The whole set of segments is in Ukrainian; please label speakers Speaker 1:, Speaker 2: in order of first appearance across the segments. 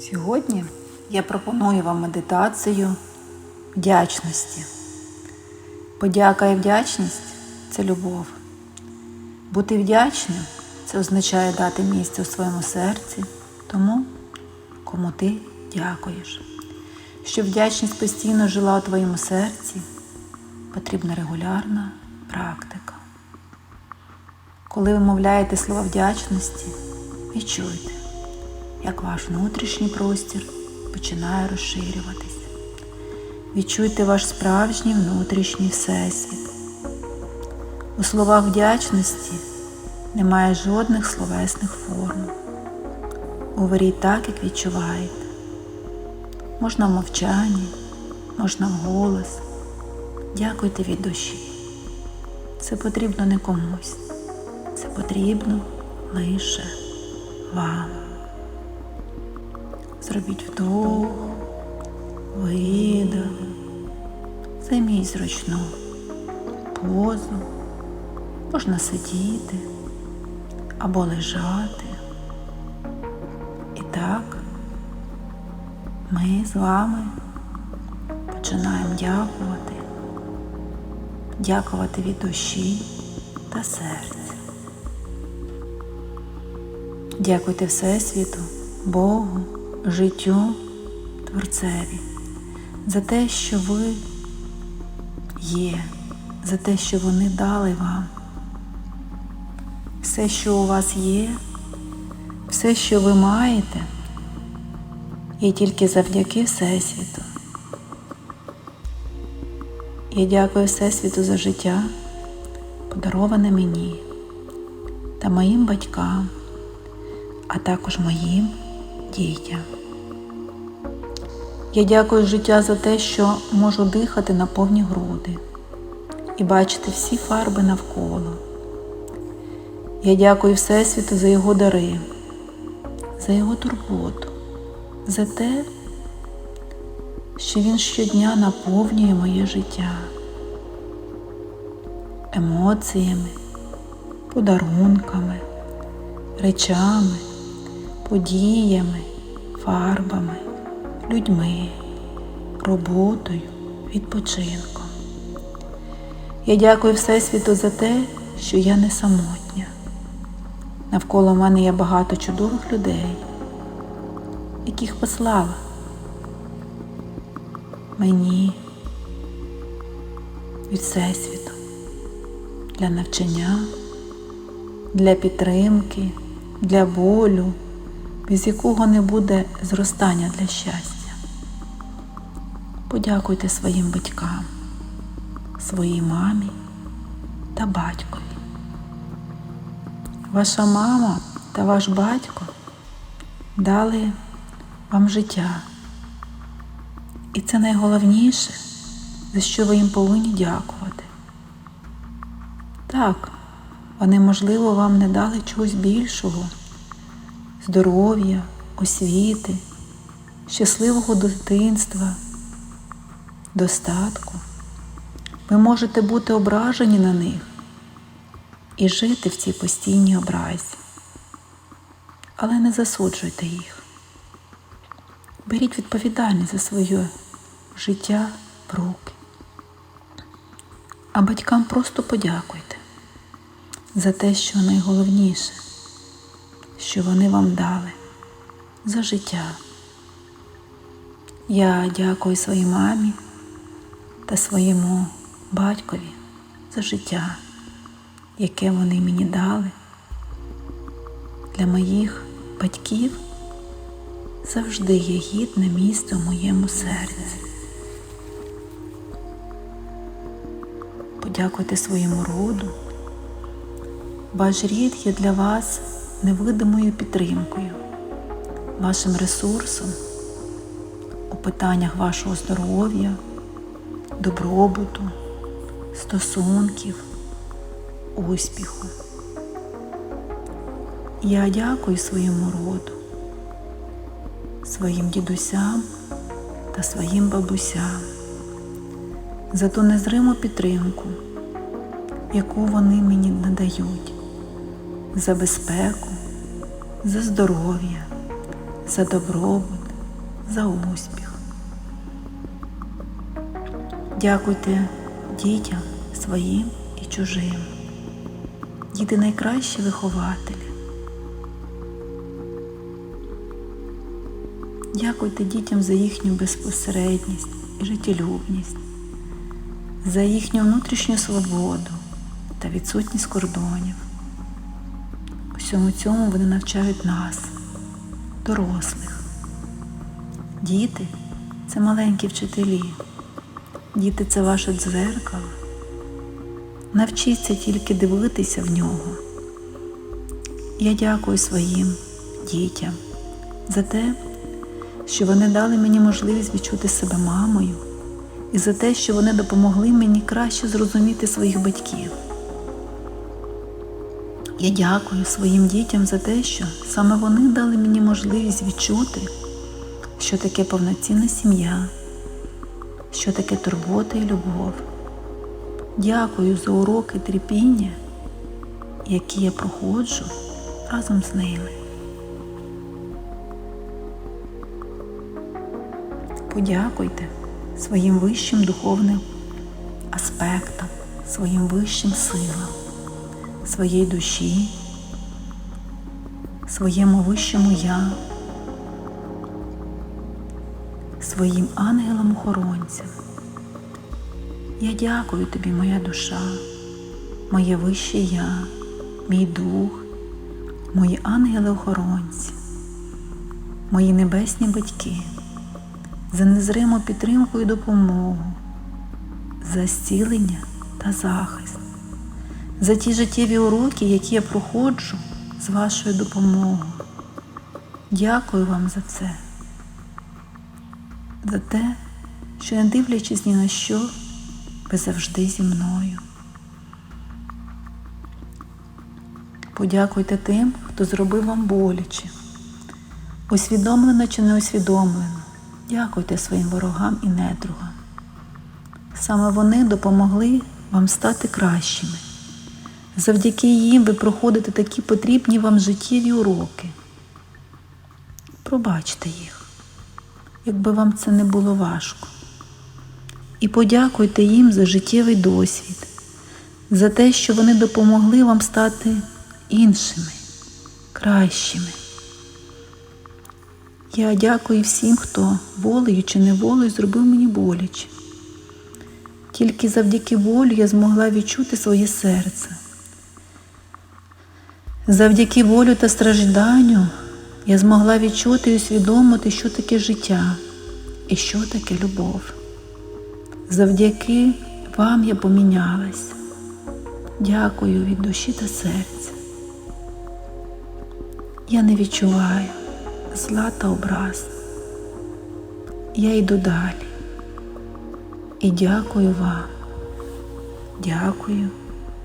Speaker 1: Сьогодні я пропоную вам медитацію вдячності. Подяка і вдячність це любов. Бути вдячним це означає дати місце у своєму серці тому, кому ти дякуєш. Щоб вдячність постійно жила у твоєму серці, потрібна регулярна практика. Коли ви мовляєте слова вдячності, відчуйте, як ваш внутрішній простір починає розширюватись. Відчуйте ваш справжній внутрішній всесвіт. У словах вдячності немає жодних словесних форм. Говоріть так, як відчуваєте. Можна в мовчанні, можна вголос. Дякуйте від душі. Це потрібно не комусь. Це потрібно лише вам. Зробіть вдох, видох, займіть зручну позу, можна сидіти або лежати. І так ми з вами починаємо дякувати, дякувати від душі та серця. Дякуйте Всесвіту, Богу, життю, Творцеві за те, що ви є, за те, що вони дали вам. Все, що у вас є, все, що ви маєте, є тільки завдяки Всесвіту. Я дякую Всесвіту за життя, подароване мені та моїм батькам, а також моїм дітям. Я дякую життя за те, що можу дихати на повні груди і бачити всі фарби навколо. Я дякую Всесвіту за його дари, за його турботу, за те, що він щодня наповнює моє життя емоціями, подарунками, речами, подіями, фарбами, людьми, роботою, відпочинком. Я дякую Всесвіту за те, що я не самотня. Навколо мене є багато чудових людей, яких послала мені від Всесвіту для навчання, для підтримки, для болю, без якого не буде зростання для щастя. Подякуйте своїм батькам, своїй мамі та батькові. Ваша мама та ваш батько дали вам життя. І це найголовніше, за що ви їм повинні дякувати. Так, вони, можливо, вам не дали чогось більшого, здоров'я, освіти, щасливого дитинства, достатку. Ви можете бути ображені на них і жити в цій постійній образі. Але не засуджуйте їх. Беріть відповідальність за своє життя в руки. А батькам просто подякуйте за те, що найголовніше, що вони вам дали за життя. Я дякую своїй мамі та своєму батькові за життя, яке вони мені дали. Для моїх батьків завжди є гідне місце в моєму серці. Подякуйте своєму роду. Ваш рід є для вас невидимою підтримкою, вашим ресурсом у питаннях вашого здоров'я, добробуту, стосунків, успіху. Я дякую своєму роду, своїм дідусям та своїм бабусям за ту незриму підтримку, яку вони мені надають, за безпеку, за здоров'я, за добробут, за успіх. Дякуйте дітям своїм і чужим. Діти найкращі вихователі. Дякуйте дітям за їхню безпосередність і життєлюбність, за їхню внутрішню свободу та відсутність кордонів. Усьому цьому вони навчають нас, дорослих. Діти це маленькі вчителі. Діти це ваше дзеркало. Навчіться тільки дивитися в нього. Я дякую своїм дітям за те, що вони дали мені можливість відчути себе мамою, і за те, що вони допомогли мені краще зрозуміти своїх батьків. Я дякую своїм дітям за те, що саме вони дали мені можливість відчути, що таке повноцінна сім'я, що таке турбота і любов. Дякую за уроки терпіння, які я проходжу разом з ними. Подякуйте своїм вищим духовним аспектам, своїм вищим силам, своїй душі, своєму вищому я, своїм ангелам-охоронцям. Я дякую тобі, моя душа, моє вище я, мій дух, мої ангели-охоронці, мої небесні батьки, за незриму підтримку і допомогу, за зцілення та захист, за ті життєві уроки, які я проходжу з вашою допомогою. Дякую вам за це, за те, що не дивлячись ні на що, ви завжди зі мною. Подякуйте тим, хто зробив вам боляче, усвідомлено чи не усвідомлено. Дякуйте своїм ворогам і недругам. Саме вони допомогли вам стати кращими. Завдяки їм ви проходите такі потрібні вам життєві уроки. Пробачте їх, якби вам це не було важко. І подякуйте їм за життєвий досвід, за те, що вони допомогли вам стати іншими, кращими. Я дякую всім, хто волею чи неволею зробив мені боляче. Тільки завдяки волю я змогла відчути своє серце. Завдяки волю та стражданню я змогла відчути і усвідомити, що таке життя і що таке любов. Завдяки вам я помінялась. Дякую від душі та серця. Я не відчуваю зла та образ. Я йду далі. І дякую вам. Дякую,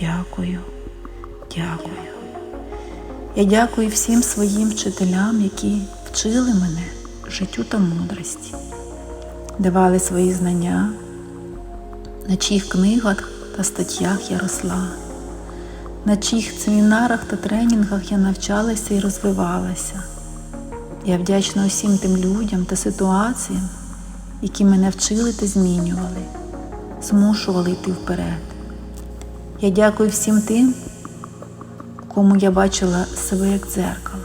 Speaker 1: дякую, дякую. Я дякую всім своїм вчителям, які вчили мене життю та мудрості, давали свої знання, на чиїх книгах та статтях я росла, на чиїх семінарах та тренінгах я навчалася і розвивалася. Я вдячна усім тим людям та ситуаціям, які мене вчили та змінювали, змушували йти вперед. Я дякую всім тим, кому я бачила себе як дзеркало,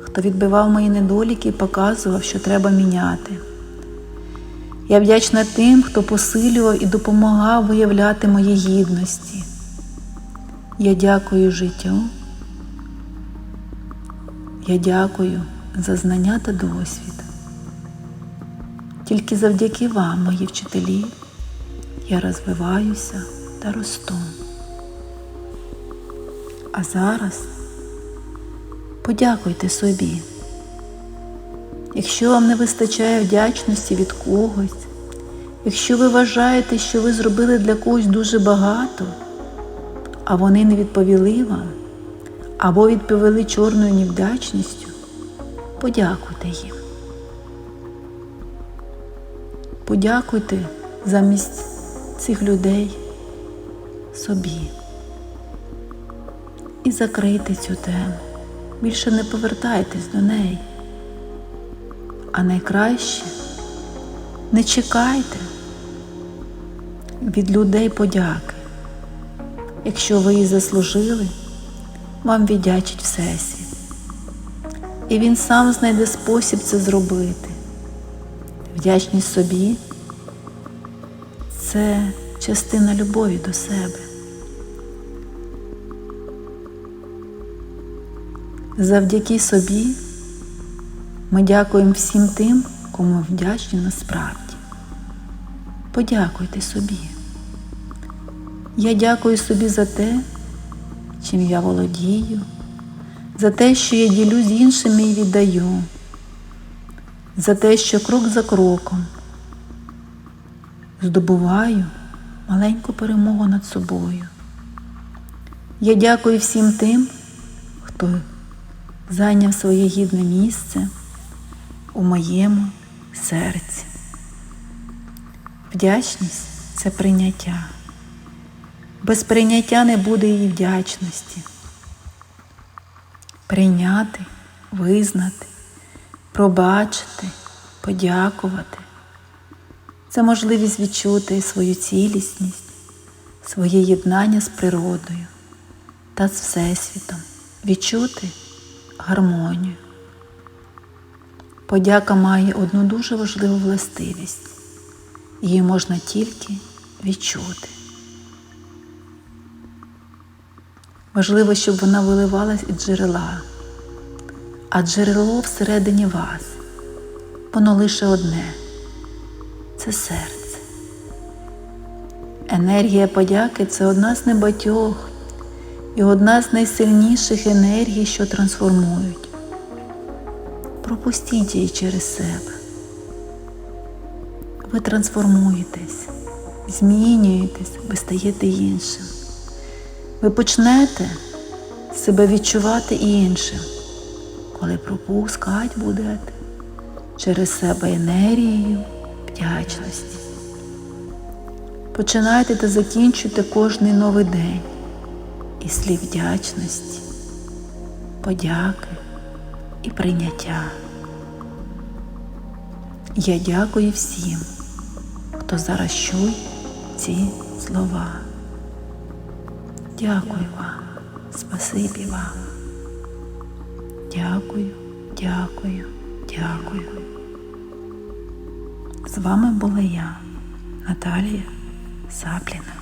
Speaker 1: хто відбивав мої недоліки і показував, що треба міняти. Я вдячна тим, хто посилював і допомагав виявляти мої гідності. Я дякую життю. Я дякую за знання та досвід. Тільки завдяки вам, мої вчителі, я розвиваюся та росту. А зараз подякуйте собі. Якщо вам не вистачає вдячності від когось, якщо ви вважаєте, що ви зробили для когось дуже багато, а вони не відповіли вам, або відповіли чорною невдячністю, подякуйте їм. Подякуйте замість цих людей собі. І закрийте цю тему. Більше не повертайтесь до неї. А найкраще не чекайте від людей подяки. Якщо ви її заслужили, вам віддячить Всесвіт. І він сам знайде спосіб це зробити. Вдячність собі це частина любові до себе. Завдяки собі ми дякуємо всім тим, кому вдячні насправді. Подякуйте собі. Я дякую собі за те, чим я володію, за те, що я ділю з іншими і віддаю, за те, що крок за кроком здобуваю маленьку перемогу над собою. Я дякую всім тим, хто зайняв своє гідне місце у моєму серці. Вдячність це прийняття. Без прийняття не буде її вдячності. Прийняти, визнати, пробачити, подякувати. Це можливість відчути свою цілісність, своє єднання з природою та з Всесвітом, відчути гармонію. Подяка має одну дуже важливу властивість. Її можна тільки відчути. Важливо, щоб вона виливалась із джерела, а джерело всередині вас, воно лише одне це серце. Енергія подяки це одна з небатьох і одна з найсильніших енергій, що трансформують. Пропустіть її через себе. Ви трансформуєтесь, змінюєтесь, ви стаєте іншим. Ви почнете себе відчувати іншим, коли пропускати будете через себе енергією вдячності. Починайте та закінчуйте кожний новий день із слів вдячності, подяки і прийняття. Я дякую всім, хто зараз чує ці слова. Дякую вам, спасибі вам. Дякую, дякую, дякую. З вами була я, Наталія Сапліна.